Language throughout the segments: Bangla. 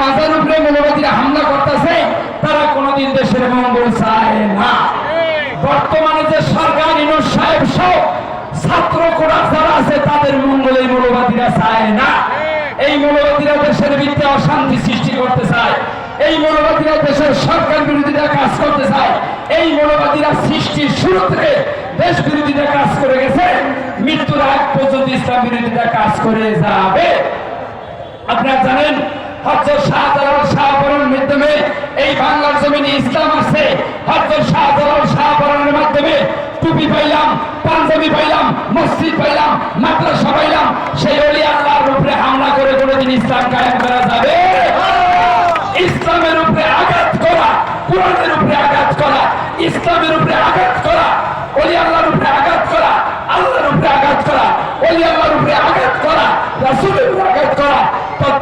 মাজার উপরে মৌলবাদীরা হামলা করতেছে, তারা কোনোদিন দেশের মঙ্গল চায় না। বর্তমানে যে সরকার সাহেব সহ ছাত্র কোড়া যারা আছে, তাদের মঙ্গল এই মৌলবাদীরা চায় না। এই মৌলবাদীরা দেশের ভিত্তি অশান্তি সৃষ্টি করতে চায়। এই মৌলবাদীরা দেশের সরকার বিরোধীরা কাজ করতে চায়। এই মৌলবাদীরা সৃষ্টির শুরু থেকে দেশ বিরোধীরা কাজ করে গেছে। মৃত্যুর আগ পর্যন্ত ইসলাম বিরোধীরা কাজ করে যাবে। আপনারা জানেন হজরত শাহজালাল শাহপরণের মাধ্যমে এই বাংলার জমিনে ইসলাম আছে হজরত শাহজালাল শাহপরণের মাধ্যমে টুপি পাইলাম, পাঞ্জাবি পাইলাম, মসজিদ পাইলাম, মাদ্রাসা পাইলাম। সেই অলি আল্লাহর করে কোনোদিন ইসলাম কায়েম করা যাবে? ইসলামের উপরে আঘাত করা, কোরআনের উপরে আঘাত করা, ইসলামের উপরে আঘাত করা।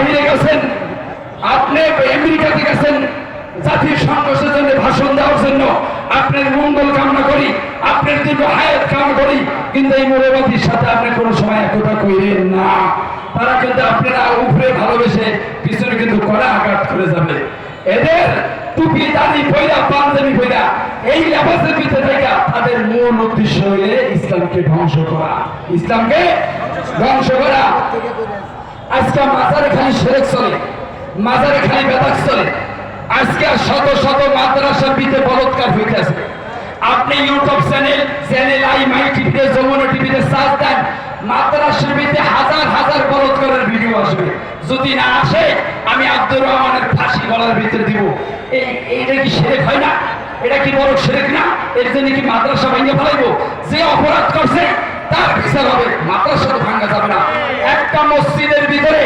বাহিরে গেছেন। আপনি আমেরিকাতে গেছেন। জাতির সংঘর্ষের জন্য ভাষণ দেওয়ার জন্য আপনার মঙ্গল কামনা করি, আপনার দীর্ঘ হায়াত কামনা করি, কিন্তু এই মৌলবাদীর সাথে আপনি কোনো সময় একতা কইলেন না। তারা কিন্তু আপনারা উপরে ভালোবেসে পিছনে কিন্তু কড়া আঘাত করে যাবে। এদের টুপি, দাড়ি পয়লা পাঞ্জাবি পয়লা এই লেবাসের ভিতরে থেকে তাদের মূল উদ্দেশ্য হইলে ইসলামকে ধ্বংস করা। ইসলামকে ধ্বংস করা। আজকে মাজারে খালি সেরেক চলে মাজারে খালি বেদাক চলে। আজকে শত শত মাদ্রাসার ভিতরে বলৎকার হইতেছে আপনি YouTube channel channel I, my টিভিতে, যমুনা টিভিতে সার্চ দেন, মাদ্রাসার ভিতরে হাজার হাজার বলৎকারের ভিডিও আসবে। যদি না আসে, আমি আব্দুর রহমানের ফাঁসি গলার ভিতরে দিব। এই এইটা কি সেরেক হয় না? এটা কি বড় সেরেক না? এর জন্য কি মাদ্রাসা ভেঙে ফেলাইবো? যে অপরাধ করছে তার বিচার হবে মাদ্রাসা ভাঙা যাবে না। একটা মসজিদের ভিতরে,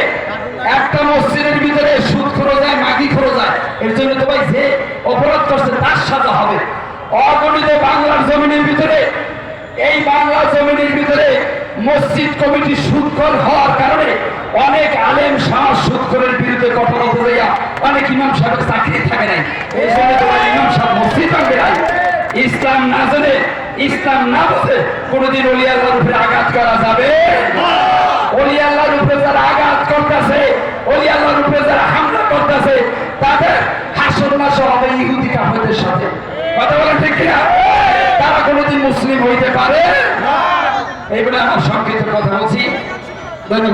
একটা মসজিদের ভিতরে সুদ খরচ যায় মাগি খরচ যায় এর জন্য তো ভাই যে অপরাধ করছে, তার সাজা হবে। অগণিত বাংলার জমিনের ভিতরে, এই বাংলা জমিনের ভিতরে মসজিদ কমিটি সুদখর হওয়ার কারণে অনেক আলেম শাহ সুদখরের বিরুদ্ধে কঠোর হইয়া অনেক ইমাম সাহেবের চাকরি থাকে নাই। এই জন্য তোমার ইমাম সাহেব মসজিদ ভাঙবে নাই ইসলাম না জানে, ইসলাম না বুঝে কোনোদিন অলি আল্লাহর উপরে আঘাত করা যাবে? অলি আল্লাহর উপরে যারা আঘাত করতেছে অলি আল্লাহর উপরে যারা হামলা করতেছে, তাদের হাসর ইহুদি কাফেরদের সাথে। কথা ঠিক কিনা? তারা কোনোদিন মুসলিম হইতে পারে? আমার সংক্ষিপ্ত কথা বলছি। ধন্যবাদ।